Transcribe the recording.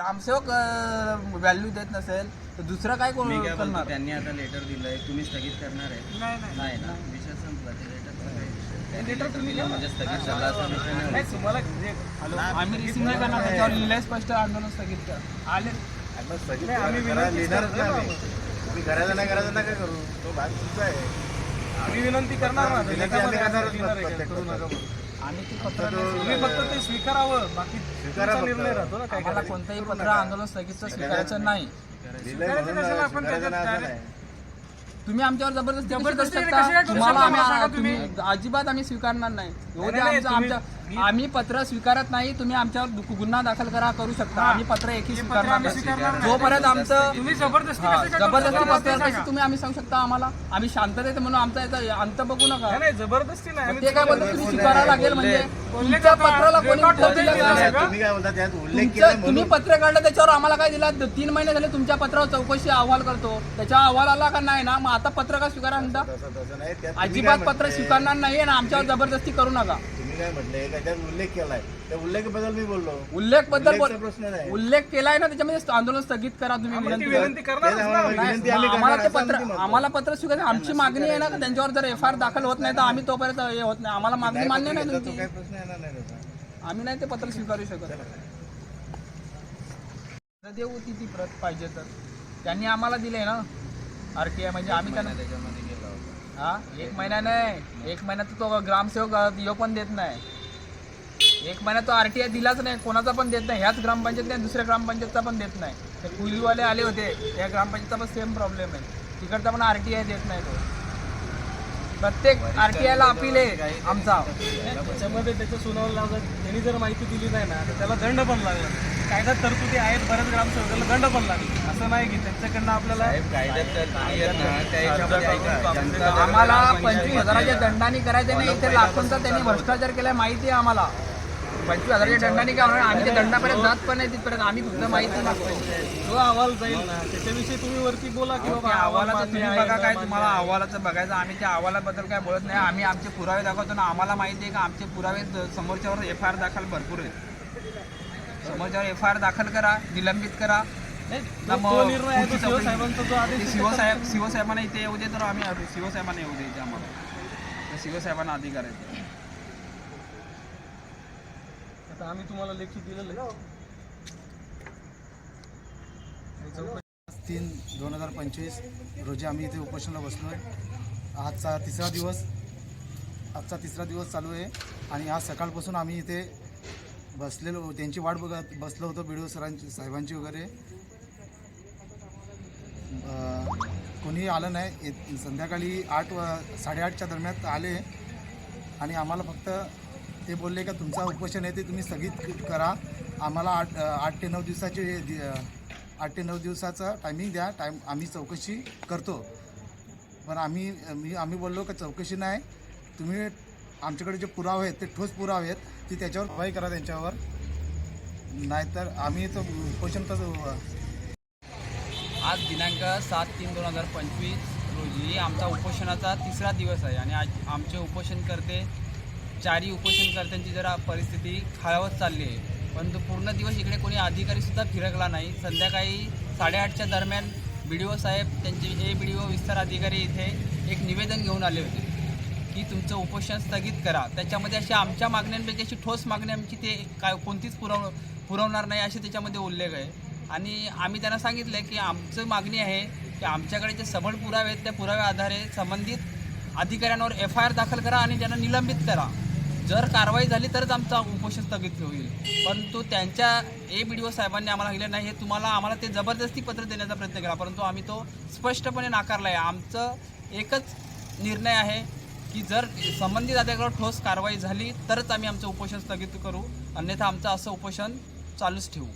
ग्रामसेवक व्हॅल्यू देत नसेल तर दुसरं काय कोण मी काय बोलतो करणार? त्यांनी आता लेटर दिलंय तुम्ही स्थगित करणार आहे. नाही नाही. नाही ना विषय संपला ते लेटर लेटर तुम्ही दिलं म्हणजे स्थगित झाला असं विषय नाही नाही तुम्हाला जे- हॅलो आम्ही रिसिव्ह नाही करणार त्याच्यावर लिहिलंय स्पष्ट आंदोलन स्थगित कर. आले. नाही, आम्ही विनंतीच करतो ना बाबा. तुम्ही करायचं नाही करायचं नका करू. तो भाग तुमचा आहे. आम्ही विनंती करणार ना विनंती त्याच्यामध्ये आम्ही असं करणारच लिहिणार आहे का? प्रत्येक करू नका पत्रात. म्हणून. आम्ही ते पत्र तुम्ही फक्त ते स्वीकारावं बाकी स्वीकारा तुमचा. निर्णय राहतो ना काय आम्हाला करायचं. कोणतंही पत्र आंदोलन स्थगितचं स्वीकारायचं नाही कशाला आपण त्याच्यात. तुम्ही आमच्यावर जबरदस्ती करू जबरदस्ती शकता करू तुम्हाला शकता आम्ही मला सांगा तुम्ही तुम्ही? अजिबात आम्ही स्वीकारणार नाही येऊ द्या नाही, आमचं तुम्ही- आमच्या आम्ही पत्र स्वीकारत नाही तुम्ही आमच्यावर गुन्हा दाखल करा करू शकता. आम्ही पत्र एकही हे पत्र स्वीकारणार नाही. जोपर्यंत आमचं तुम्ही जबरदस्ती हा, कसं काय करू जबरदस्ती शकता पत्र. कशी तुम्ही आम्ही सांगू शकता आम्हाला. आम्ही शांततेत म्हणून आमचा याचा अंत बघू नका. नाही, नाही जबरदस्ती नाही. आम्ही ते काय बोलतात? तुम्ही स्वीकारावं लागेल म्हणजे तुमच्या का? पत्राला कोणी उत्तर दिलं का? तुम्ही काय बोलता? त्यात उल्लेख तुमचं केला तुम्ही म्हणून पत्र काढलं त्याच्यावर आम्हाला काय दिला? द- तीन महिने झाले तुमच्या पत्रावर चौकशी अहवाल करतो. त्याच्या अहवाल आला का नाही ना? मग आता पत्र का स्वीकारा म्हणता? तसं तसं नाही. त्यात तुम्ही अजिबात पत्र? स्वीकारणार नाही आणि आम्च्यावर जबरदस्ती करू नका. तुम्ही काय का त्यात उल्लेख केलाय. त्या उल्लेखाबद्दल मी बोललो. उल्लेखबद्दल उल्लेखचा प्रश्न नाही. उल्लेख केलाय ना त्याच्यामध्ये आंदोलन स्थगित करा तुम्ही विनंती करा. विनंती आम्हाला आम्ही. विनंती आम्ही आम्हाला करणार ते असं पत्र आम्ही म्हणतो. आम्हाला पत्र स्वीकार आमची मागणी आहे ना का त्यांच्यावर जर एफ आय आर दाखल होत नाही तर आम्ही तोपर्यंत हे होत नाही. आम्हाला मागणी नाही मान्य नाही तो तुमची. काही प्रश्न येणार नाही त्याचा. आम्ही नाही ते पत्र स्वीकारू शकत. तर देऊ ती ती प्रत पाहिजे तर. त्यांनी आम्हाला दिले ना आरटीआय म्हणजे आम्ही त्यांना त्याच्यामध्ये गेला होता. हा? एक महिना नाही. एक महिना तर तो ग्रामसेवक यो पण देत नाही. एक महिना तो आरटीआय दिलाच नाही कोणाचा पण देत नाही. ह्याच ग्रामपंचायत नाही दुसऱ्या ग्रामपंचायतचा पण देत नाही. ते कुलीवाले आले होते त्या ग्रामपंचायतचा पण सेम प्रॉब्लेम आहे. तिकडचा पण आरटीआय देत नाही तो. प्रत्येक आरटीआयला अपील आहे आमचा. त्याच्यामध्ये त्याचं सुनावलं लावलं त्यांनी जर माहिती दिली नाही ना तर त्याला दंड पण लागला. कायद्यात तरतुदी आहेत बऱ्याच ग्रामसेवकाला दंड पण लागले. असं नाही की त्यांच्याकडनं आपल्याला आम्हाला पंचवीस हजाराच्या दंडाने करायचे नाही इथे लाखोंचा त्यांनी भ्रष्टाचार केलाय माहिती आहे आम्हाला. पंचवीस हजाराच्या दंडाने काय होणार? आम्ही ते दंडापर्यंत जात पण नाही तिथपर्यंत आम्ही फक्त माहिती मागतो जो अहवाल जाईल ना त्याच्याविषयी तुम्ही वरती बोला की बाबा त्या अहवालाचं तुम्ही बघा काय तुम्हाला. अहवालाचं बघायचं आम्ही त्या अहवालाबद्दल काय बोलत नाही. आम्ही आमचे पुरावे दाखवतो ना आम्हाला माहिती आहे का आमचे पुरावे समोरच्यावर एफ आय आर दाखल भरपूर आहेत. समोरच्यावर एफ आय आर दाखल करा निलंबित करा. शिवसाहेब शिवसाहेबांना इथे येऊ दे तर आम्ही शिवसाहेबांना येऊ दे इथे आम्हाला. शिवसाहेबांना अधिकार आहे. आता आम्ही तुम्हाला लेखी दिलेलं आहे. तीन दोन हजार पंचवीस रोजी आम्ही इथे उपोषणाला बसलो आहे आजचा तिसरा दिवस आजचा तिसरा दिवस चालू आहे. आणि आज सकाळपासून आम्ही इथे बसलेलो त्यांची वाट बघत बसलो होतो बी डी ओ सरांची साहेबांची वगैरे. कोणीही कोणी आलं नाही. संध्याकाळी आठ साडेआठच्या दरम्यान आले. आणि आम्हाला फक्त ते बोलले का तुमचा उपोषण आहे ते तुम्ही स्थगित करा. आम्हाला आठ आठ ते नऊ दिवसाचे दि- आठ ते नऊ दिवसाचा टायमिंग द्या. टाईम आम्ही चौकशी करतो. पण आम्ही मी आम्ही बोललो का चौकशी नाही. तुम्ही आमच्याकडे जे पुरावे आहेत ते ठोस पुरावे आहेत ती त्याच्यावर कारवाई करा त्यांच्यावर. नाहीतर आम्ही तो उपोषण तर आज दिनांक सात तीन दोन हजार पंचवीस रोजी आमचा उपोषणाचा तिसरा दिवस आहे आणि आज आमचे उपोषणकर्ते चारी उपोषणकर्त्यांची जरा परिस्थिती खालावत चालली आहे. परंतु पूर्ण दिवस इकडे कोणी अधिकारीसुद्धा फिरकला नाही. संध्याकाळी साडेआठच्या दरम्यान बी डी ओ साहेब त्यांचे ए बी डी ओ विस्तार अधिकारी इथे एक निवेदन घेऊन आले होते की तुमचं उपोषण स्थगित करा. त्याच्यामध्ये अशा आमच्या मागण्यांपैकी अशी ठोस मागणी आमची ते काय कोणतीच पुरव पुरवणार नाही असे त्याच्यामध्ये उल्लेख आहे. आणि आम्ही त्यांना सांगितलं आहे की आमचं मागणी आहे की आमच्याकडे जे सबळ पुरावे आहेत त्या पुराव्या आधारे संबंधित अधिकाऱ्यांवर एफ आय आर दाखल करा आणि त्यांना निलंबित करा. जर कारवाई झाली तरच आमचा उपोषण स्थगित होईल. परंतु त्यांच्या ए बी डी ओ साहेबांनी आम्हाला सांगितलं नाही हे तुम्हाला आम्हाला ते जबरदस्ती पत्र देण्याचा प्रयत्न केला परंतु आम्ही तो स्पष्टपणे नाकारला आहे आमचं एकच निर्णय आहे की जर संबंधित अधिकाऱ्यावर ठोस कारवाई झाली तरच आम्ही आमचं उपोषण स्थगित करू. अन्यथा आमचं असं उपोषण चालूच ठेवू.